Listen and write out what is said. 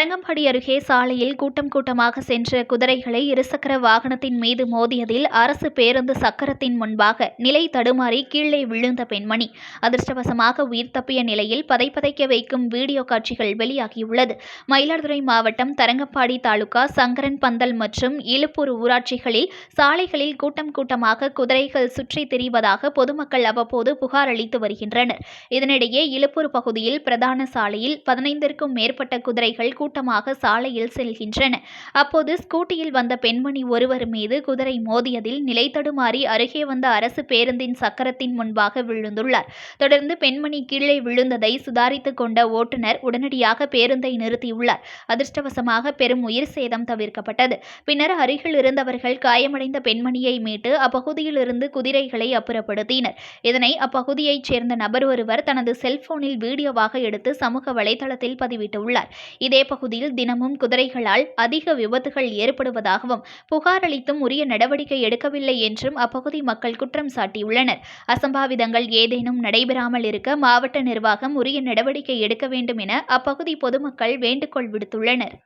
அருகே சாலையில் கூட்டம் கூட்டமாக சென்ற குதிரைகளை இருசக்கர வாகனத்தின் மீது மோதியதில் அரசு பேருந்து சக்கரத்தின் முன்பாக நிலை தடுமாறி கீழே விழுந்த பெண்மணி. அதிர்ஷ்டவசமாக உயிர் தப்பிய நிலையில் பதைப்பதைக்க வைக்கும் வீடியோ காட்சிகள் வெளியாகியுள்ளது. மயிலாடுதுறை மாவட்டம் தரங்கம்பாடி தாலுகா சங்கரன் பந்தல் மற்றும் இலுப்பூர் ஊராட்சிகளில் சாலைகளில் கூட்டம் கூட்டமாக குதிரைகள் சுற்றித் திரிவதாக பொதுமக்கள் அவ்வப்போது புகார் அளித்து வருகின்றனர். இதனிடையே இலுப்பூர் பகுதியில் பிரதான சாலையில் பதினைந்திற்கும் மேற்பட்ட குதிரைகள் கூட்டமாக சாலையில் செல்கின்றன. அப்போது ஸ்கூட்டியில் வந்த பெண்மணி ஒருவர் மீது குதிரை மோதியதில் நிலை தடுமாறி அருகே வந்த அரசு பேருந்தின் சக்கரத்தின் முன்பாக விழுந்துள்ளார். தொடர்ந்து பெண்மணி கீழே விழுந்ததை சுதாரித்துக் கொண்ட ஓட்டுநர் உடனடியாக பேருந்தை நிறுத்தியுள்ளார். அதிர்ஷ்டவசமாக பெரும் உயிர் சேதம் தவிர்க்கப்பட்டது. பின்னர் அருகில் இருந்தவர்கள் காயமடைந்த பெண்மணியை மீட்டு அப்பகுதியில் இருந்து குதிரைகளை அப்புறப்படுத்தினர். இதனை அப்பகுதியைச் சேர்ந்த நபர் ஒருவர் தனது செல்போனில் வீடியோவாக எடுத்து சமூக வலைதளத்தில் பதிவிட்டுள்ளார். இதே பகுதியில் தினமும் குதிரைகளால் அதிக விபத்துகள் ஏற்படுவதாகவும் புகார் அளித்தும் உரிய நடவடிக்கை எடுக்கவில்லை என்றும் அப்பகுதி மக்கள் குற்றம் சாட்டியுள்ளனர். அசம்பாவிதங்கள் ஏதேனும் நடைபெறாமல் இருக்க மாவட்ட நிர்வாகம் உரிய நடவடிக்கை எடுக்க வேண்டும் என அப்பகுதி பொதுமக்கள் வேண்டுகோள் விடுத்துள்ளனர்.